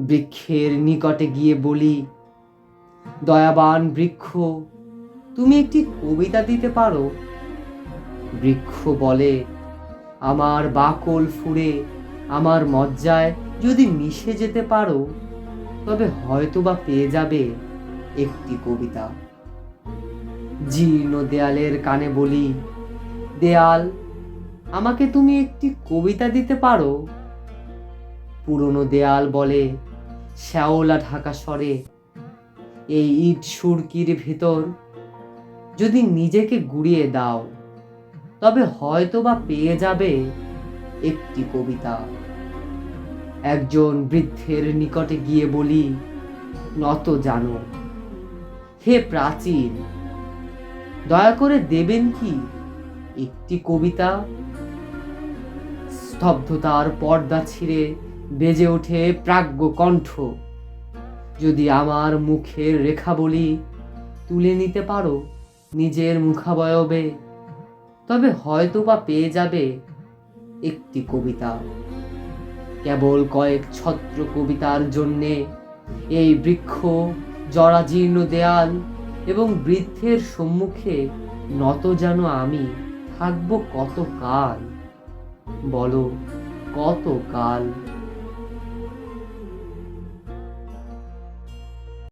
বৃক্ষের নিকটে গিয়ে বলি, দয়াবান বৃক্ষ, তুমি একটি কবিতা দিতে পারো? বৃক্ষ বলে, আমার বাকল ফুঁড়ে আমার মজ্জায় যদি মিশে যেতে পারো, তবে হয়তো বা পেয়ে যাবে একটি কবিতা। জীর্ণ দেয়ালের কানে বলি, দেয়াল, আমাকে তুমি একটি কবিতা দিতে পারো? পুরনো দেয়াল বলে শ্যাওলা ঢাকা স্বরে এই ইট সুরকির ভেতর। যদি নিজেকে গুড়িয়ে দাও, তবে হয়তো বা পেয়ে যাবে একটি কবিতা। একজন বৃদ্ধের নিকটে গিয়ে বলি, নত জানো, হে প্রাচীন, দয়া করে দেবেন কি একটি কবিতা? স্তব্ধতার পর্দা ছিঁড়ে বেজে ওঠে প্রাজ্ঞ কণ্ঠ। যদি আমার মুখের রেখা বলি তুলে নিতে পারো নিজের মুখাবয়বে, তবে হয়তো বা পেয়ে যাবে একটি কবিতা। কেবল কয়েক ছত্র কবিতার জন্যে এই বৃক্ষ, জরাজীর্ণ দেয়াল এবং বৃদ্ধের সম্মুখে নত যেন আমি থাকব কত কাল বলো কত কাল